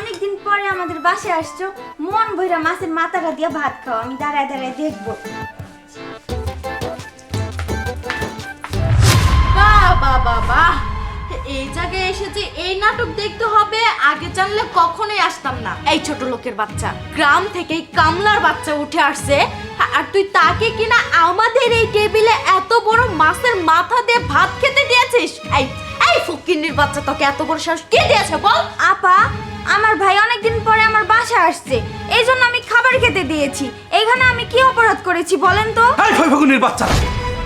অনেকদিন পরে আমাদের বাসায় আসছো মন ভইরা মাছের মাথাটা দিয়ে ভাত খাও আমি দাঁড়ায় দাঁড়ায় দেখব। এই জায়গায় এসেছে এই নাটক দেখতে হবে আগে জানলে কখনোই আসতাম না। এই ছোট লোকের বাচ্চা গ্রাম থেকে কামলার বাচ্চা উঠে আসছে। আর তুই তাকে কিনা আমাদের এই টেবিলে এত বড় মাছের মাথা দিয়ে ভাত খেতে দিয়েছিস? এই এই ফকিন্নির বাচ্চা তোকে এত বড় সাহস কে দিয়েছে বল? আপা আমার ভাই অনেকদিন পরে আমার বাসায় আসছে। এই জন্য আমি খাবার খেতে দিয়েছি। এখানে আমি কি অপরাধ করেছি বলেন তো? এই বাচ্চারা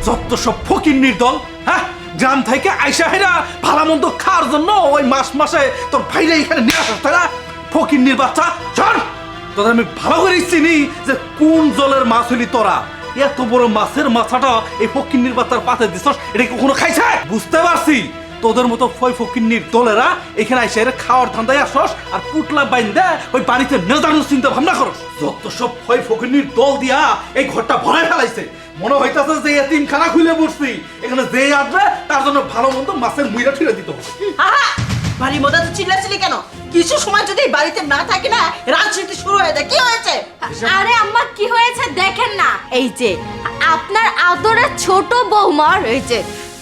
যত সব ফকিন্নির দল হ্যাঁ? গ্রাম থেকে আইসা হেরা ভালো মন্দ খাওয়ার জন্য ওই মাস মাসে তোর ভাইরা এখানে নিয়ে আসা তারা ফকিন্নির বাচ্চা, চল! তোদের আমি ভালো করে চিনি যে কোন জলের মাছ হলি তোরা। এত বড় মাছের মাথাটা এই ফকিন্নির বাচ্চার পাতে দিছস, এটা কখনো খাইছে? বুঝতে পারছি। তোদের মতো ফই ফকিন্নির দলেরা এখানে আইসা এরা খাওয়ার ধান্দায় আসস আর পুটলা বাইন্দা ওই বাড়িতে নেজানোর চিন্তা ভাবনা করস। যত সব ফই ফকিন্নির দল দিয়া এই ঘরটা ভরাই ফেলাইছে। মনে হইতাছে যে এতিম খানা খুলে বসছি। এখানে যে আসবে তার জন্য ভালো মন্দ মাছের মুইরা ঠিরে দিত আহা! বাড়ির মধ্যে তো চিল্লাচিল্লি কেন? কিছু সময় যদি বাড়িতে না থাকে না রাজনীতি শুরু হয়ে যায়। কি হয়েছে? আরে আম্মা কি হয়েছে দেখেন না। এই যে আপনার আদরের ছোট বৌমার এই যে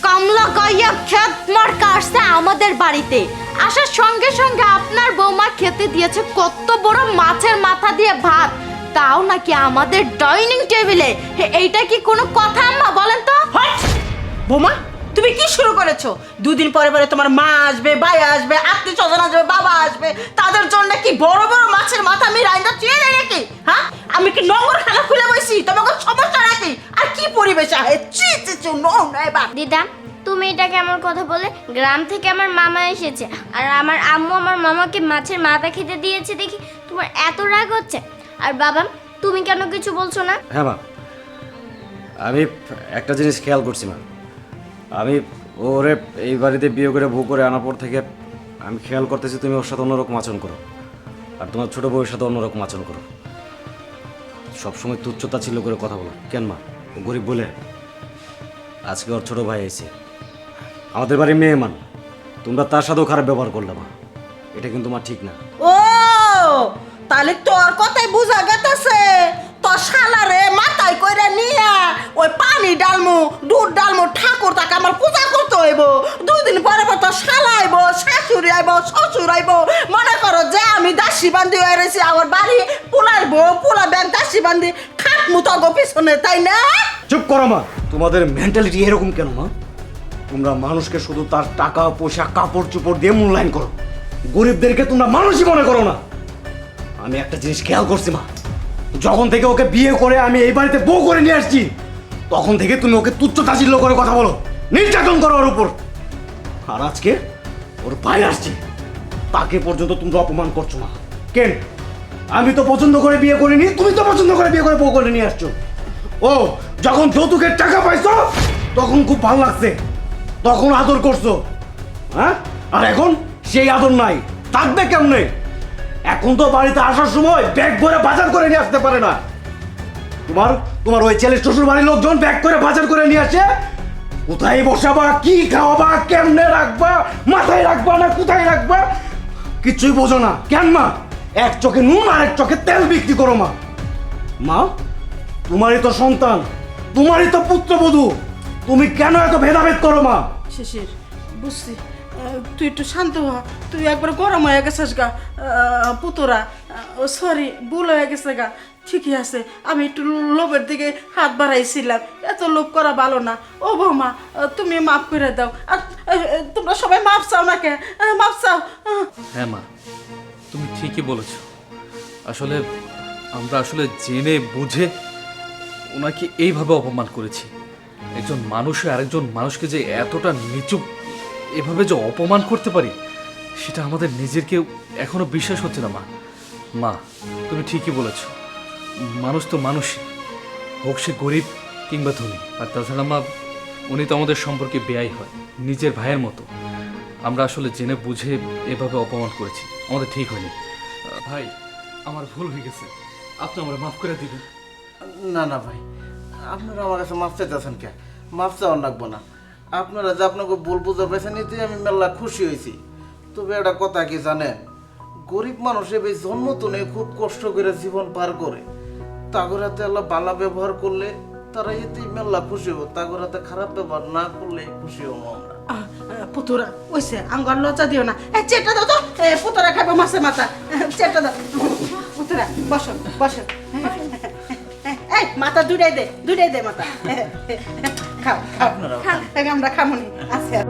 কমলা গাইয়া ক্ষেত মার্কা আসছে আমাদের বাড়িতে। আসার সঙ্গে সঙ্গে আপনার বৌমা খেতে দিয়েছে কত বড় মাছের মাথা দিয়ে ভাত। তাও নাকি আমাদের ডাইনিং টেবিলে? এইটা কি কোনো কথা আম্মা, বলেন তো! বোমা, তুমি কি শুরু করেছ? দুদিন পরে পরে তোমার মা আসবে, ভাই আসবে, আত্মীয় স্বজন আসবে, বাবা আসবে। তাদের জন্য কি বড় বড় মাছের মাথা আমি রাইন্দা চুয়ে দেয় নাকি? হ্যাঁ? আমি কি নগর খানা খুলে বসি? তোমাকে সমস্যা নাকি আর কি পরিবেশ আহে চি চি চি নো এবার দিদা তুমি এটা কেমন কথা বলে? গ্রাম থেকে আমার মামা এসেছে আর আমার আম্মু আমার মামাকে মাছের মাথা খেতে দিয়েছে দেখি। তোমার এত রাগ হচ্ছে। আর বাবা তুমি কেন কিছু বলছো না? হ্যাঁ মা। আমি একটা জিনিস খেয়াল করছি মা। আমি ওরে এই বাড়িতে বিয়ে করে বউ করে আনার পর থেকে আমি খেয়াল করতেছি তুমি ওর সাথে অন্যরকম আচরণ করো আর তোমার ছোট বউয়ের সাথে অন্যরকম আচরণ করো। সবসময় তুচ্ছতা ছিল করে কথা বলো। কেন মা? গরিব বলে আজকে ওর ছোট ভাই এসে আমাদের মেয়ে মান, তোমরা তার সাথেও খারাপ ব্যবহার করলে মা। এটা কিন্তু মা ঠিক না। ও, তাহলে তোর কথাই বোঝা গেতেছে। তোর শালারে মাথায় কইরা নিয়া ওই পানি ডালমু, দুধ ডালমু, ঠাকুর তাকে আমার পূজা করতে হইব। দুদিন পরে পর তোর শালা আইব, শাশুড়ি আইব, শ্বশুর আইব। মনে করো যে আমি দাসী বান্ধি হয়ে রয়েছি, আমার বাড়ি পোলার বউ, পোলা ব্যাংক দাসী বান্ধি খাটমু তো পিছনে, তাই না? চুপ করো মা তোমাদের মেন্টালিটি এরকম কেন, মা? তোমরা মানুষকে শুধু তার টাকা, পয়সা, কাপড় চোপড় দিয়ে মূল্যায়ন করো। গরিবদেরকে তোমরা মানুষই মনে করো না। আমি একটা জিনিস খেয়াল করছি, মা। যখন থেকে ওকে বিয়ে করে আমি এই বাড়িতে বউ করে নিয়ে আসছি, তখন থেকে তুমি ওকে তুচ্ছ তাচিল্য করে কথা বলো। নির্যাতন করো ওর উপর। আর আজকে ওর ভাই আসছে। তাকে পর্যন্ত তুমি অপমান করছ না কেন? আমি তো পছন্দ করে বিয়ে করিনি, তুমি তো পছন্দ করে বিয়ে করে বউ করে নিয়ে আসছো। ও, যখন যৌতুকের টাকা পাইছো, তখন খুব ভালো লাগছে, তখন আদর করছ। হ্যাঁ? আর এখন সেই আদর নাই, থাকবে কেমনে? এখন তো বাড়িতে আসার সময় ব্যাগ ভরে বাজার করে নিয়ে আসতে পারে না। তোমার তোমার ওই ছেলে শ্বশুর বাড়ির লোকজন ব্যাগ করে বাজার করে নিয়ে আসে, কোথায় বসাবা, কি খাওয়াবা, কেমনে রাখবা, মাথায় রাখবা না কোথায় রাখবা? কিছুই বোঝো না। কেন মা? এক চোখে নুন আর এক চোখে তেল বিক্রি করো মা। মা তোমারই তো সন্তান তোমারই তো পুত্রবধূ। তুমি কেন এত ভেদাভেদ করো মা? শিশির বুঝছি। তুই একটু শান্ত হ। তুই একবার গরম হয়ে গেছিস গা। পুতরা সরি ভুল হয়ে গেছে গা। ঠিকই আছে আমি একটু লোভের দিকে হাত বাড়াইছিলাম। এত লোভ করা ভালো না। ও বৌমা তুমি মাফ করে দাও। আর তোমরা সবাই মাফ চাও না কে আহ, মাফ চাও। হ্যাঁ মা। ঠিকই বলেছ। আসলে আমরা আসলে জেনে, বুঝে ওনাকে এইভাবে অপমান করেছি। একজন মানুষ আরেকজন মানুষকে যে এতটা নিচু, এভাবে যে অপমান করতে পারি, সেটা আমাদের নিজেরকে এখনও বিশ্বাস হচ্ছে না, মা। মা, তুমি ঠিকই বলেছ। মানুষ তো মানুষই হোক সে গরিব কিংবা ধনী। আর তাছাড়া, মা, উনি তো আমাদের সম্পর্কে বেয়াই হয়, নিজের ভাইয়ের মতো। আমরা আসলে জেনে, বুঝে এভাবে অপমান করেছি, আমাদের ঠিক হয়নি। ভাই, আমার ভুল হয়ে গেছে। আপনি আমার মাফ করে দিবেন। না না ভাই, আপনারা আমার কাছে মাফ চাইতেছেন কে? মাফ চাওয়ার লাগবো না। আপনারা যে আপনাকে ভুল বুঝতে পেরেছেন নিতে আমি মেলা খুশি হয়েছি। তবে একটা কথা কি জানেন? গরিব মানুষ এই জন্ম তো খুব কষ্ট করে জীবন পার করে। তাগর হাতে আল্লাহ বালা ব্যবহার করলে তারা এতেই মেলা খুশি হব। তাগর হাতে খারাপ ব্যবহার না করলে খুশি হব আমরা। পুতুরা ওইসে আঙ্গার লজ্জা দিও না। এ চেটা দাও তো। এ পুতুরা খাব মাছে মাথা। চেটা দাও। পুতুরা বসো বসো। এই মাথা দুটাই দে দুটাই দে মাথা। খাও খাও আমরা খামুনি। আচ্ছা।